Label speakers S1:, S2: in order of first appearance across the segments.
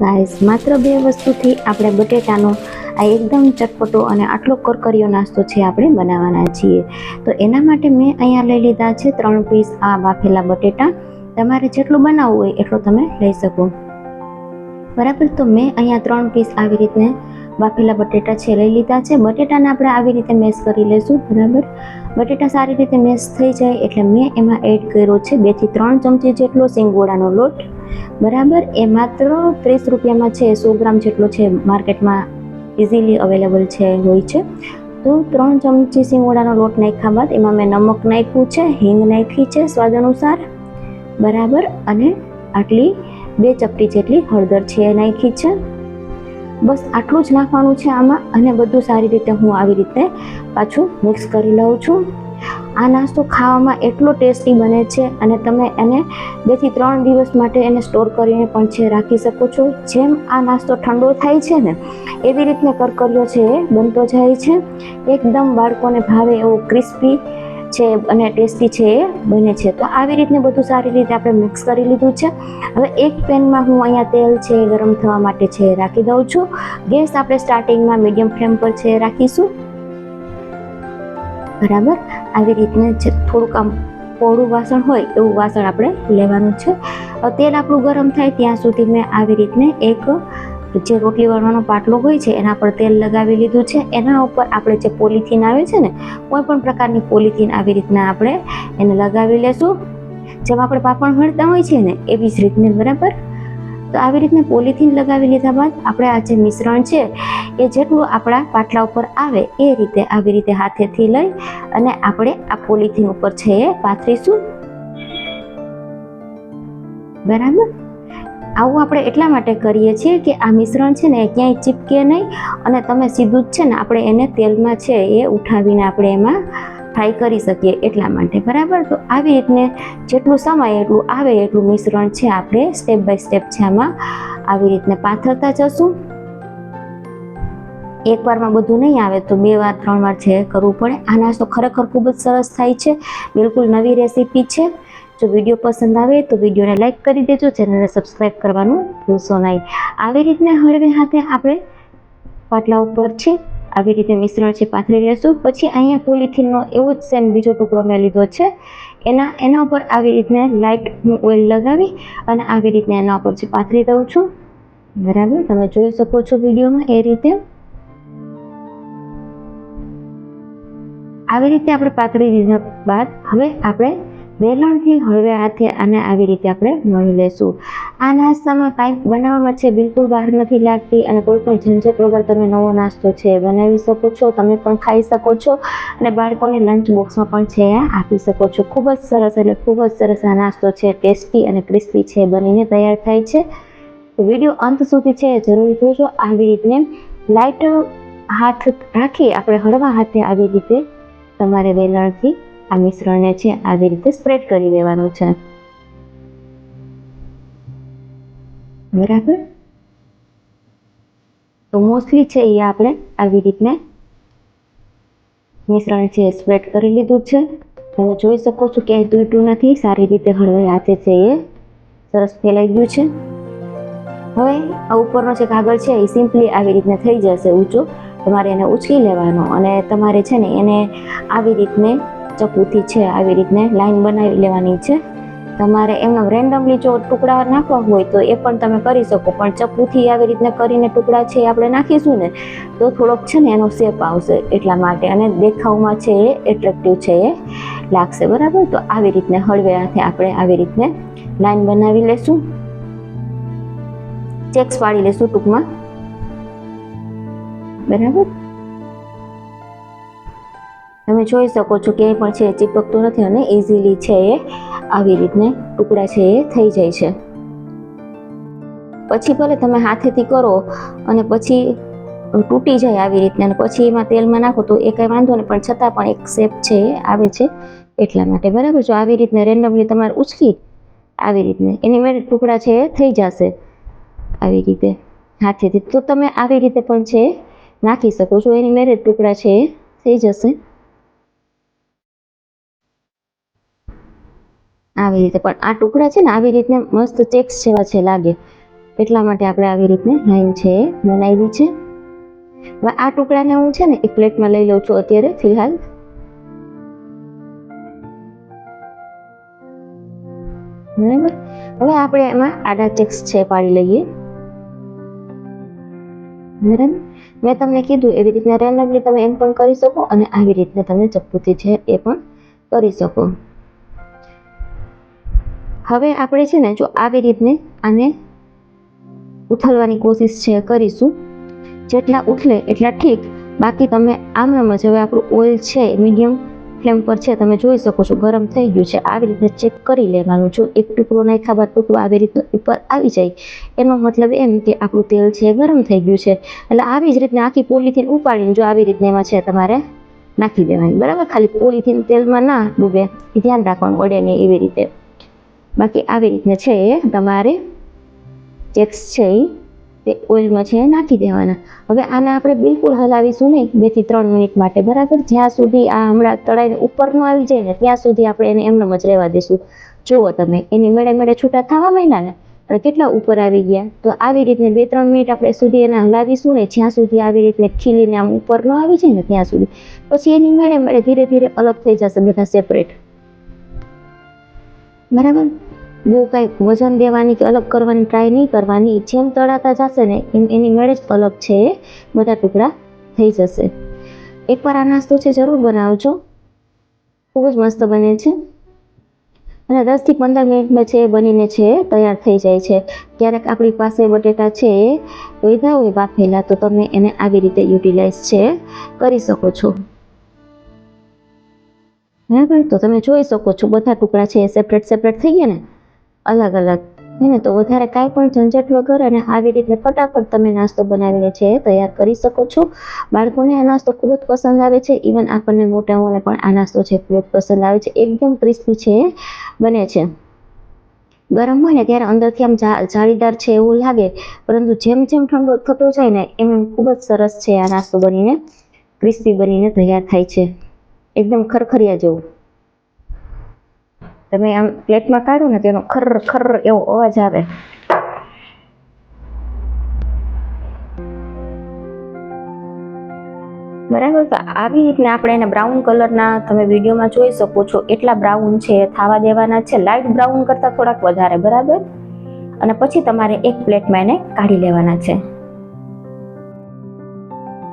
S1: Guys, માત્ર બે વસ્તુથી આપણે બટેટાનો આ એકદમ ચટપટો અને આટલો કરકરીયો નાસ્તો છે આપણે બનાવવાના છીએ. તો એના માટે મેં અહીંયા લઈ લીધા છે ત્રણ પીસ આ બાફેલા બટેટા. તમારે જેટલું બનાવવું હોય એટલું તમે લઈ શકો. બરાબર, તો મેં અહીંયા ત્રણ પીસ આવી રીતને બાફેલા બટેટા છે, લઈ લીધા છે. બટેટાને આપણે આવી રીતે મેશ કરી લઈશું બરાબર? બટેટા સારી રીતે મેશ થઈ જાય એટલે મેં એમાં એડ કર્યો છે બેથી ત્રણ ચમચી જેટલો સિંગોડાનો લોટ, બરાબર? એ માત્ર ત્રીસ રૂપિયામાં છે, સો ગ્રામ જેટલો છે, માર્કેટમાં ઇઝીલી અવેલેબલ છે, હોય છે. તો ત્રણ ચમચી સિંગોડાનો લોટ નાખ્યા બાદ એમાં મેં નમક નાખ્યું છે, હિંગ નાખી છે સ્વાદ અનુસાર, બરાબર? અને આટલી બે ચપટી જેટલી હળદર છે નાખી છે. બસ આટલું જ નાખવાનું છે આમાં અને બધું સારી રીતે હું આવી રીતે પાછું મિક્સ કરી લઉં છું. આ નાસ્તો ખાવામાં એટલો ટેસ્ટી બને છે અને તમે એને બેથી ત્રણ દિવસ માટે એને સ્ટોર કરીને પણ છે, રાખી શકો છો. જેમ આ નાસ્તો ઠંડો થાય છે ને, એવી રીતને કરકરીઓ છે એ બનતો જાય છે. એકદમ બાળકોને ભાવે એવો ક્રિસ્પી છે અને ટેસ્ટી છે એ બને છે. તો આવી રીતને બધું સારી રીતે આપણે મિક્સ કરી લીધું છે. હવે એક પેનમાં હું અહીંયા તેલ છે ગરમ થવા માટે છે રાખી દઉં છું. ગેસ આપણે સ્ટાર્ટિંગમાં મીડિયમ ફ્લેમ પર છે રાખીશું. બરાબર? આવી રીતને જે થોડુંક આમ પોળું વાસણ હોય એવું વાસણ આપણે લેવાનું છે. તેલ આપણું ગરમ થાય ત્યાં સુધી મેં આવી રીતને એક જે રોટલી વળવાનો પાટલો હોય છે, એના પર તેલ લગાવી લીધું છે. એના ઉપર આપણે જે પોલિથીન આવે છે ને, કોઈ પણ પ્રકારની પોલિથીન આવી રીતના આપણે એને લગાવી લેશું. જેમ આપણે પાપડ વળતા હોય છે ને, એવી જ રીતને, બરાબર? તો આવી રીતને પોલિથીન લગાવી લીધા બાદ આપણે આ જે મિશ્રણ છે, એ જેટલું આપણા પાટલા ઉપર આવે, એ રીતે આવી રીતે હાથેથી લઈ અને આપણે આ પોલિથીન ઉપર છે એ પાથરીશું. બરાબર? આવું આપણે એટલા માટે કરીએ છીએ કે આ મિશ્રણ છે ને ક્યાંય ચીપકે નહીં અને તમે સીધું જ છે ને આપણે એને તેલમાં છે એ ઉઠાવીને આપણે એમાં ફ્રાય કરી શકીએ એટલા માટે, બરાબર? તો આવી રીતને જેટલું સમય એટલું આવે એટલું મિશ્રણ છે આપણે સ્ટેપ બાય સ્ટેપ છે આમાં આવી રીતને પાથરતા જશું. એક વારમાં બધું નહીં આવે તો બે વાર, ત્રણ વાર છે કરવું પડે. આ નાસ્તો ખરેખર ખૂબ જ સરસ થાય છે. બિલકુલ નવી રેસીપી છે. જો વીડિયો પસંદ આવે તો વિડીયોને લાઈક કરી દેજો, ચેનલને સબસ્ક્રાઈબ કરવાનું ભૂલશો નહીં. આવી રીતના હળવે હાથે આપણે પાટલા ઉપર છે, આવી રીતે મિશ્રણ છે, પાથરી લેશું. પછી અહીંયા પોલિથીનનો એવો જ સેમ બીજો ટુકડો મેં લીધો છે. એના એના ઉપર આવી રીતને લાઇટ હું ઓઇલ લગાવી અને આવી રીતને એના ઉપર છે પાથરી દઉં છું. બરાબર? તમે જોઈ શકો છો વિડીયોમાં એ રીતે. આવી રીતે આપણે પાથરી દીધા બાદ હવે આપણે વેલણથી હળવે હાથે આને આવી રીતે આપણે મળી લેશું. આ નાસ્તામાં કાંઈક બનાવવામાં છે, બિલકુલ બહાર નથી લાગતી અને કોઈ પણ ઝંઝટ વગર તમે નવો નાસ્તો છે, બનાવી શકો છો, તમે પણ ખાઈ શકો છો અને બાળકોને લંચ બોક્સમાં પણ છે આપી શકો છો. ખૂબ જ સરસ એટલે ખૂબ જ સરસ આ નાસ્તો છે, ટેસ્ટી અને ક્રિસ્પી છે, બનીને તૈયાર થાય છે. વીડિયો અંત સુધી છે, જરૂર જોજો. આવી રીતને લાઇટ હાથ રાખી, આપણે હળવા હાથે આવી રીતે તમારે વેલણથી આ મિશ્રણને છે આવી રીતે સ્પ્રેડ કરી દેવાનું છે. બરાબર? તો મોસ્ટલી છે એ આપણે આવી રીતને મિશ્રણ છે સ્પ્રેડ કરી લીધું છે. તમે જોઈ શકો છો ક્યાંય તૂટ્યું નથી, સારી રીતે હળવે હાથે છે એ સરસ ફેલાઈ ગયું છે. હવે આ ઉપરનો જે કાગળ છે એ સિમ્પલી આવી રીતને થઈ જશે ઊંચો. તમારે એને ઉચકી લેવાનો અને તમારે છે ને એને આવી રીતને ચપ્પુથી છે, આવી રીતને લાઈન બનાવી લેવાની છે. તમારે એમનો રેન્ડમલી જો ટુકડા નાખવા હોય તો એ પણ તમે કરી શકો, પણ ચપ્પુથી આવી રીતને કરીને ટુકડા છે એ આપણે નાખીશું ને, તો થોડોક છે ને એનો શેપ આવશે એટલા માટે. અને દેખાવમાં છે એ એટ્રેક્ટિવ છે એ લાગશે, બરાબર? તો આવી રીતને હળવે હાથે આપણે આવી રીતને લાઈન બનાવી લેશું. ચેક્સ પાડી લેશું ટૂંકમાં. બરાબર? તમે જોઈ શકો છો ક્યાંય પણ છે, ચીપકતું નથી અને ઇઝીલી છે એ આવી રીતને ટુકડા છે એ થઈ જાય છે. પછી ભલે તમે હાથેથી કરો અને પછી તૂટી જાય આવી રીતને અને પછી એમાં તેલમાં નાખો તો એ કંઈ વાંધો નહીં, પણ છતાં પણ એક શેપ છે એ આવે છે એટલા માટે. બરાબર જો આવી રીતને રેન્ડમલી તમારે ઉચકી આવી રીતને, એની મેં ટુકડા છે એ થઈ જશે આવી રીતે હાથેથી. તો તમે આવી રીતે પણ છે નાખી શકો છો, એની મેરેજ ટુકડા છે એ થઈ જશે. આવી રીતે. પણ આ ટુકડા છે ને આવી રીતને મસ્ત ચેક્સ જેવા છે લાગે. એટલા માટે આપણે આવી રીતને લાઈન છે એ બનાવી છે. હવે આ ટુકડાને હું છે ને એક પ્લેટમાં લઈ લઉં છું અત્યારે, ફિલહાલ. બરાબર? હવે આપણે એમાં આડા ચેક્સ છે પાડી લઈએ. બરાબર? મેં તમને કીધું એવી રીતના રેન્ડમલી તમે એમ પણ કરી શકો અને આવી રીતના તમે ચપ્પુથી છે એ પણ કરી શકો. હવે આપણે છે ને જો આવી રીતને આને ઉથલવાની કોશિશ છે કરીશું. જેટલા ઉથલે એટલા ઠીક. બાકી તમે આમ આમ જ હવે આપણું ઓઇલ છે, મીડિયમ ફ્લેમ પર છે, તમે જોઈ શકો છો ગરમ થઈ ગયું છે. આવી રીતે ચેક કરી લેવાનું. જો એક ટુકડો નાખ્યા બાદ ટુકડો આવી રીતે ઉપર આવી જાય, એનો મતલબ એમ કે આપણું તેલ છે ગરમ થઈ ગયું છે. એટલે આવી જ રીતના આખી પોલીથીન ઉપાડીને જો આવી રીતના એમાં છે તમારે નાખી દેવાની. બરાબર? ખાલી પોલીથીન તેલમાં ના ડૂબે. એ ધ્યાન રાખવાનું વડે નહીં એવી રીતે. બાકી આવી રીતના છે, તમારે ચેક્સ છે એ તે ઓઇલમાં છે, નાખી દેવાના. હવે આને આપણે બિલકુલ હલાવીશું નહીં બેથી ત્રણ મિનિટ માટે, બરાબર? જ્યાં સુધી આ હમણાં તળાઈને ઉપરનો આવી જાય ને, ત્યાં સુધી આપણે એને એમનેમ જ રહેવા દઈશું જુઓ તમે, એની મેળે મેળે છૂટા થવા માંડ્યા ને અને કેટલા ઉપર આવી ગયા? તો આવી રીતને બે, ત્રણ મિનિટ આપણે સુધી એને હલાવીશું ને જ્યાં સુધી આવી રીતને ખીલીને આમ ઉપર ન આવી જાય ને, ત્યાં સુધી. પછી એની મેળે મેળે ધીરે ધીરે અલગ થઈ જશે, બધા સેપરેટ બરાબર? બહુ કાંઈ વજન દેવાની કે અલગ કરવાની ટ્રાય નહીં કરવાની, જેમ તળાતા જશે ને એમ એની મેળે જ અલગ છે એ બધા ટુકડા થઈ જશે. એકવાર આ નાસ્તો છે જરૂર બનાવજો. ખૂબ જ મસ્ત બને છે. અને દસથી પંદર મિનિટમાં છે એ બનીને છે તૈયાર થઈ જાય છે. ક્યારેક આપણી પાસે બટેટા છે વધ્યા હોય બાફેલા, તો તમે એને આવી રીતે યુટિલાઇઝ છે કરી શકો છો. બરાબર? તો તમે જોઈ શકો છો, બધા ટુકડા છે સેપરેટ સેપરેટ થઈ ગયા ને? અલગ અલગ હે તો વધારે કાંઈ પણ ઝંઝટ વગર અને આવી રીતે ફટાફટ તમે નાસ્તો બનાવીને છે તૈયાર કરી શકો છો. બાળકોને આ નાસ્તો ખૂબ જ પસંદ આવે છે. ઇવન આપણને મોટાઓને પણ આ નાસ્તો છે ખૂબ જ પસંદ આવે છે. એકદમ ક્રિસ્પી છે, બને છે. ગરમ હોય ને ત્યારે અંદરથી આમ જાળીદાર છે એવું લાગે, પરંતુ જેમ જેમ ઠંડો થતો જાય ને, એમ ખૂબ જ સરસ છે આ નાસ્તો બનીને ક્રિસ્પી બનીને તૈયાર થાય છે. એકદમ ખરખરિયા જેવું. તમે આમ પ્લેટમાં કાઢો ને તેનો ખર ખર એવો અવાજ આવે. બરાબર, તો આવી રીતના આપણે એને બ્રાઉન કલરના તમે વિડીયોમાં જોઈ શકો છો એટલા બ્રાઉન છે, થાવા દેવાના છે લાઇટ બ્રાઉન કરતાં થોડાક વધારે, બરાબર? અને પછી તમારે એક પ્લેટમાં એને કાઢી લેવાના છે.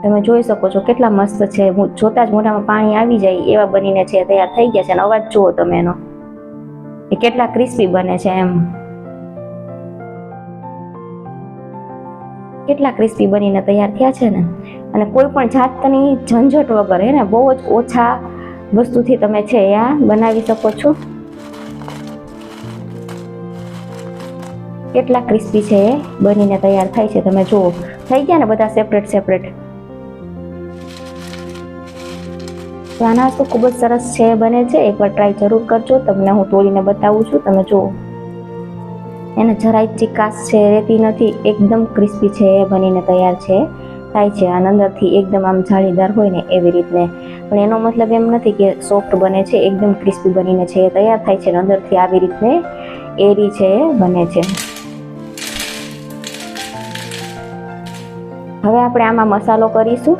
S1: તમે જોઈ શકો છો કેટલા મસ્ત છે જોતા જ મોઢામાં પાણી આવી જાય એવા બનીને છે, તૈયાર થઈ ગયા છે, અને અવાજ જુઓ તમે એનો. એ કેટલા ક્રિસ્પી બને છે એમ. કેટલા ક્રિસ્પી બનીને તૈયાર થયા છે ને? અને કોઈ પણ જાતની ઝંઝટ વગર, હે ને, બહુ જ ઓછા વસ્તુથી તમે છે એ આ બનાવી શકો છો. કેટલા ક્રિસ્પી છે એ બનીને તૈયાર થાય છે તમે જુઓ. થઈ ગયા ને બધા સેપરેટ સેપરેટ તો આ નાસ્તો ખૂબ જ સરસ છે, બને છે. એકવાર ટ્રાય જરૂર કરજો. તમને હું તોડીને બતાવું છું. તમે જુઓ. એને જરાય ચિકાસ છે, રહેતી નથી. એકદમ ક્રિસ્પી છે, એ બનીને તૈયાર છે. થાય છે અને અંદરથી એકદમ આમ જાળીદાર હોય ને એવી રીતને. પણ એનો મતલબ એમ નથી કે સોફ્ટ બને છે, એકદમ ક્રિસ્પી બનીને છે, એ તૈયાર થાય છે અને અંદરથી આવી રીતને એરી છે, એ બને છે. હવે આપણે આમાં મસાલો કરીશું.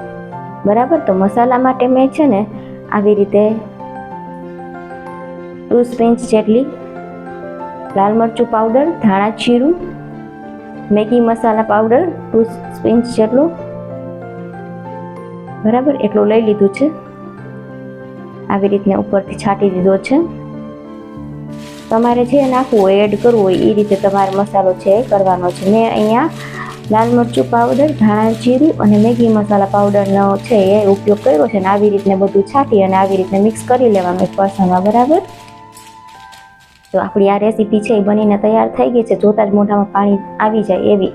S1: બરાબર? તો મસાલા માટે મેં છે ને આવી રીતે ટુ સ્પિંચ જેટલી લાલ મરચું પાવડર ધાણા જીરું, Maggi masala powder two pinch જેટલું બરાબર એટલું લઈ લીધું છે. આવી રીતને ઉપરથી છાંટી દીધો છે. તમારે જે નાખવું હોય એડ કરવું હોય એ રીતે તમારે મસાલો છે એ કરવાનો છે. મેં અહીંયા લાલ મરચું પાવડર ધાણા જીરું અને મેગી મસાલા પાવડરનો છે એ ઉપયોગ કર્યો છે અને આવી રીતને બધું છાંટી અને આવી રીતને મિક્સ કરી લેવાનું એક વાસણમાં બરાબર? તો આપણી આ રેસીપી છે એ બનીને તૈયાર થઈ ગઈ છે. જોતાં જ મોઢામાં પાણી આવી જાય એવી